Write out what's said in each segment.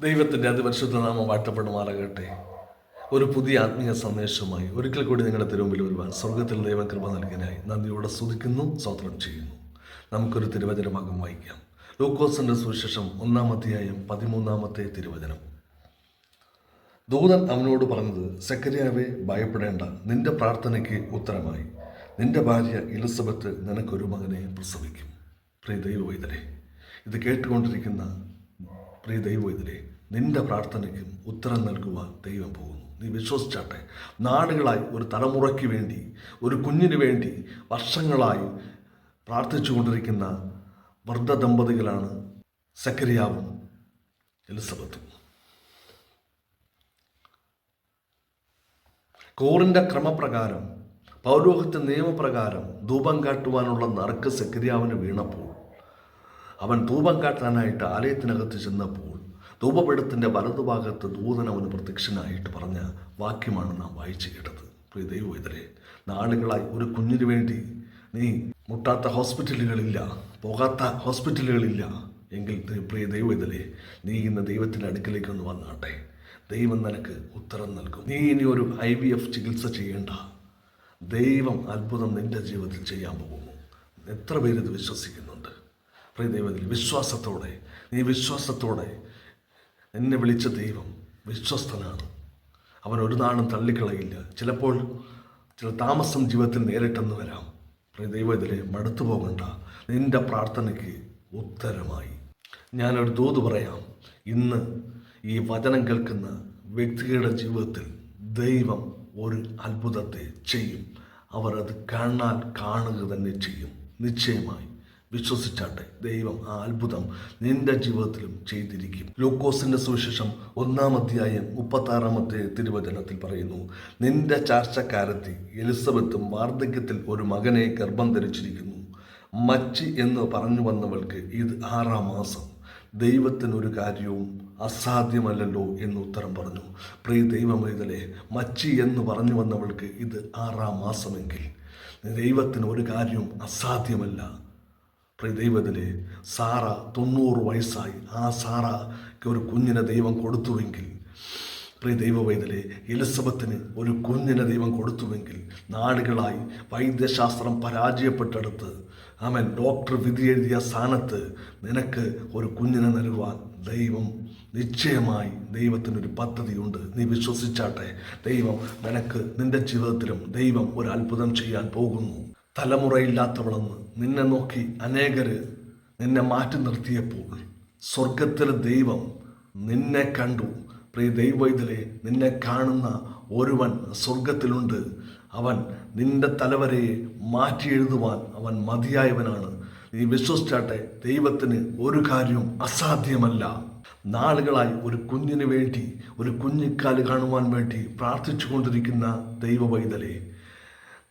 ദൈവത്തിന്റെ അതിപരിശുദ്ധ നാമം വാഴ്ത്തപ്പെടുമാറാകട്ടെ. ഒരു പുതിയ ആത്മീയ സന്ദേശമായി ഒരിക്കൽ കൂടി നിങ്ങളുടെ തിരുമുമ്പിൽ വരുവാൻ സ്വർഗത്തിൽ ദൈവം കൃപ നൽകിയതിനായി നന്ദിയോടെ സ്തുതിക്കുന്നു സ്വത്രം ചെയ്യുന്നു. നമുക്കൊരു തിരുവചനമാകും വായിക്കാം. ലൂക്കോസിന്റെ സുവിശേഷം ഒന്നാം അധ്യായം പതിമൂന്നാമത്തെ തിരുവചനം. ദൂതൻ അവനോട് പറഞ്ഞത് സെക്കരിയാവെ ഭയപ്പെടേണ്ട. നിന്റെ പ്രാർത്ഥനയ്ക്ക് ഉത്തരമായി. നിന്റെ ഭാര്യ എലിസബത്ത് നിനക്കൊരു മകനെ പ്രസവിക്കും. പ്രിയ ദൈവവൈതരെ ഇത് കേട്ടുകൊണ്ടിരിക്കുന്ന പ്രിയ ദൈവവൈതരെ നിന്റെ പ്രാർത്ഥനയ്ക്കും ഉത്തരം നൽകുവാൻ ദൈവം പോകുന്നു. നീ വിശ്വസിച്ചാട്ടെ നാടുകളായി ഒരു തലമുറയ്ക്ക് വേണ്ടി ഒരു കുഞ്ഞിന് വേണ്ടി വർഷങ്ങളായി പ്രാർത്ഥിച്ചു കൊണ്ടിരിക്കുന്ന വൃദ്ധ ദമ്പതികളാണ് സക്കരിയാവും എലിസബത്തും. കോറിന്റെ ക്രമപ്രകാരം പൗരോഹിത്യ നിയമപ്രകാരം ധൂപം കാട്ടുവാനുള്ള നറുക്ക് സക്കരിയാവിന് വീണപ്പോൾ അവൻ ധൂപം കാട്ടാനായിട്ട് ആലയത്തിനകത്ത് ചെന്നപ്പോൾ ധൂപപീഠത്തിന്റെ വലതുഭാഗത്ത് ദൂതൻ അവന് പ്രത്യക്ഷനായിട്ട് പറഞ്ഞ വാക്യമാണ് നാം വായിച്ചു കേട്ടത്. പ്രിയ ദൈവം ദൈവവേദരെ നാളുകളായി ഒരു കുഞ്ഞിന് വേണ്ടി നീ മുട്ടാത്ത ഹോസ്പിറ്റലുകളില്ല പോകാത്ത ഹോസ്പിറ്റലുകളില്ല എങ്കിൽ പ്രിയ ദൈവം ദൈവവേദരെ നീ ഇന്ന് ദൈവത്തിന്റെ അടുക്കലേക്ക് ഒന്ന് വന്നാട്ടെ. ദൈവം നിനക്ക് ഉത്തരം നൽകും. നീ ഇനി ഒരു ഐ വി എഫ് ചികിത്സ ചെയ്യേണ്ട. ദൈവം അത്ഭുതം നിന്റെ ജീവിതത്തിൽ ചെയ്യാൻ പോകുന്നു. എത്ര പേര് ഇത് വിശ്വസിക്കുന്നുണ്ട് പ്രിയ ദൈവത്തിൽ വിശ്വാസത്തോടെ നീ വിശ്വാസത്തോടെ എന്നെ വിളിച്ച ദൈവം വിശ്വസ്തനാണ്. അവൻ ഒരു നാളും തള്ളിക്കളയില്ല. ചിലപ്പോൾ ചില താമസം ജീവിതത്തിൽ നേരിട്ടെന്ന് വരാം. പ്രിയ ദൈവത്തിൽ മടുത്തു പോകണ്ട. നിന്റെ പ്രാർത്ഥനയ്ക്ക് ഉത്തരമായി. ഞാനൊരു ദൂത് പറയാം. ഇന്ന് ഈ വചനം കേൾക്കുന്ന വ്യക്തികളുടെ ജീവിതത്തിൽ ദൈവം ഒരു അത്ഭുതത്തെ ചെയ്യും. അവർ അത് കാണാൻ കാണുക തന്നെ ചെയ്യും. നിശ്ചയമായി. വിശ്വസിച്ചാട്ടെ. ദൈവം ആ അത്ഭുതം നിന്റെ ജീവിതത്തിലും ചെയ്തിരിക്കും. ലൂക്കോസിന്റെ സുവിശേഷം ഒന്നാം അധ്യായം മുപ്പത്താറാമത്തെ തിരുവചനത്തിൽ പറയുന്നു നിന്റെ ചാർച്ചക്കാരത്തി എലിസബത്തും വാർദ്ധക്യത്തിൽ ഒരു മകനെ ഗർഭം ധരിച്ചിരിക്കുന്നു. മച്ചി എന്ന് പറഞ്ഞു വന്നവൾക്ക് ഇത് ആറാം മാസം. ദൈവത്തിനൊരു കാര്യവും അസാധ്യമല്ലല്ലോ എന്ന് ഉത്തരം പറഞ്ഞു. പ്രിയ ദൈവമേതലെ മച്ചി എന്ന് പറഞ്ഞു വന്നവൾക്ക് ഇത് ആറാം മാസമെങ്കിൽ ദൈവത്തിന് ഒരു കാര്യവും അസാധ്യമല്ല. ദൈവത്തിലെ സാറ തൊണ്ണൂറ് വയസ്സായി. ആ സാറയ്ക്ക് ഒരു കുഞ്ഞിനെ ദൈവം കൊടുത്തുവെങ്കിൽ പ്രിയ ദൈവവൈതലെ എലിസബത്തിന് ഒരു കുഞ്ഞിനെ ദൈവം കൊടുത്തുവെങ്കിൽ നാടുകളായി വൈദ്യശാസ്ത്രം പരാജയപ്പെട്ടെടുത്ത് അവൻ ഡോക്ടർ വിധി എഴുതിയ സ്ഥാനത്ത് നിനക്ക് ഒരു കുഞ്ഞിനെ നൽകുവാൻ ദൈവം നിശ്ചയമായി ദൈവത്തിനൊരു പദ്ധതിയുണ്ട്. നീ വിശ്വസിച്ചാട്ടെ ദൈവം നിനക്ക് നിന്റെ ജീവിതത്തിലും ദൈവം ഒരു അത്ഭുതം ചെയ്യാൻ പോകുന്നു. തലമുറയില്ലാത്തവളെന്ന് നിന്നെ നോക്കി അനേകർ നിന്നെ മാറ്റി നിർത്തിയപ്പോൾ സ്വർഗത്തിലെ ദൈവം നിന്നെ കണ്ടു. പ്രിയ ദൈവൈതലെ നിന്നെ കാണുന്ന ഒരുവൻ സ്വർഗത്തിലുണ്ട് അവൻ നിന്റെ തലവരയെ മാറ്റി എഴുതുവാൻ അവൻ മതിയായവനാണ്. നീ വിശ്വസിച്ചാട്ടെ ദൈവത്തിന് ഒരു കാര്യവും അസാധ്യമല്ല. നാളുകളായി ഒരു കുഞ്ഞിന് വേണ്ടി ഒരു കുഞ്ഞിക്കാൽ കാണുവാൻ വേണ്ടി പ്രാർത്ഥിച്ചു കൊണ്ടിരിക്കുന്ന ദൈവവൈതലെ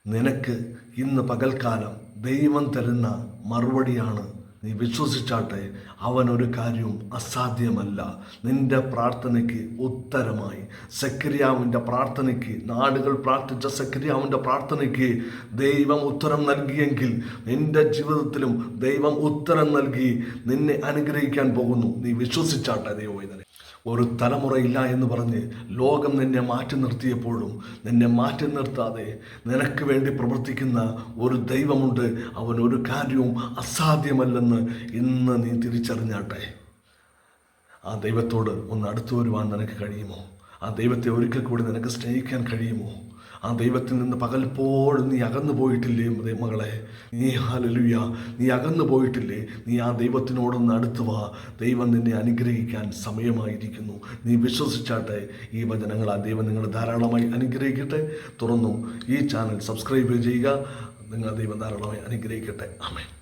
നിനക്ക് ഇന്ന് പകൽക്കാലം ദൈവം തരുന്ന മറുപടിയാണ് നീ വിശ്വസിച്ചാട്ടെ അവൻ ഒരു കാര്യവും അസാധ്യമല്ല. നിന്റെ പ്രാർത്ഥനയ്ക്ക് ഉത്തരമായി. സക്രിയാവിന്റെ പ്രാർത്ഥനയ്ക്ക് നാടുകൾ പ്രാർത്ഥിച്ച സക്രിയാവിന്റെ പ്രാർത്ഥനയ്ക്ക് ദൈവം ഉത്തരം നൽകിയെങ്കിൽ നിന്റെ ജീവിതത്തിലും ദൈവം ഉത്തരം നൽകി നിന്നെ അനുഗ്രഹിക്കാൻ പോകുന്നു. നീ വിശ്വസിച്ചാട്ടെ ദൈവവേദന ഒരു തലമുറയില്ല എന്ന് പറഞ്ഞ് ലോകം നിന്നെ മാറ്റി നിർത്തിയപ്പോഴും നിന്നെ മാറ്റി നിർത്താതെ നിനക്ക് വേണ്ടി പ്രവർത്തിക്കുന്ന ഒരു ദൈവമുണ്ട്. അവൻ ഒരു കാര്യവും അസാധ്യമല്ലെന്ന് ഇന്ന് നീ തിരിച്ചറിഞ്ഞാട്ടെ. ആ ദൈവത്തോട് ഒന്ന് അടുത്തു വരുവാൻ നിനക്ക് കഴിയുമോ? ആ ദൈവത്തെ ഒരിക്കൽ കൂടി നിനക്ക് സ്നേഹിക്കാൻ കഴിയുമോ? ആ ദൈവത്തിൽ നിന്ന് പകൽപ്പോഴും നീ അകന്നു പോയിട്ടില്ലേ മകളെ? നീ ഹാലലുയ നീ അകന്നു പോയിട്ടില്ലേ? നീ ആ ദൈവത്തിനോടൊന്ന് അടുത്തു വാ. ദൈവം നിന്നെ അനുഗ്രഹിക്കാൻ സമയമായിരിക്കുന്നു. നീ വിശ്വസിച്ചാട്ടെ ഈ വചനങ്ങൾ ആ ദൈവം നിങ്ങളെ ധാരാളമായി അനുഗ്രഹിക്കട്ടെ. തുറന്നു ഈ ചാനൽ സബ്സ്ക്രൈബ് ചെയ്യുക. നിങ്ങൾ ദൈവം ധാരാളമായി അനുഗ്രഹിക്കട്ടെ. ആമേൻ.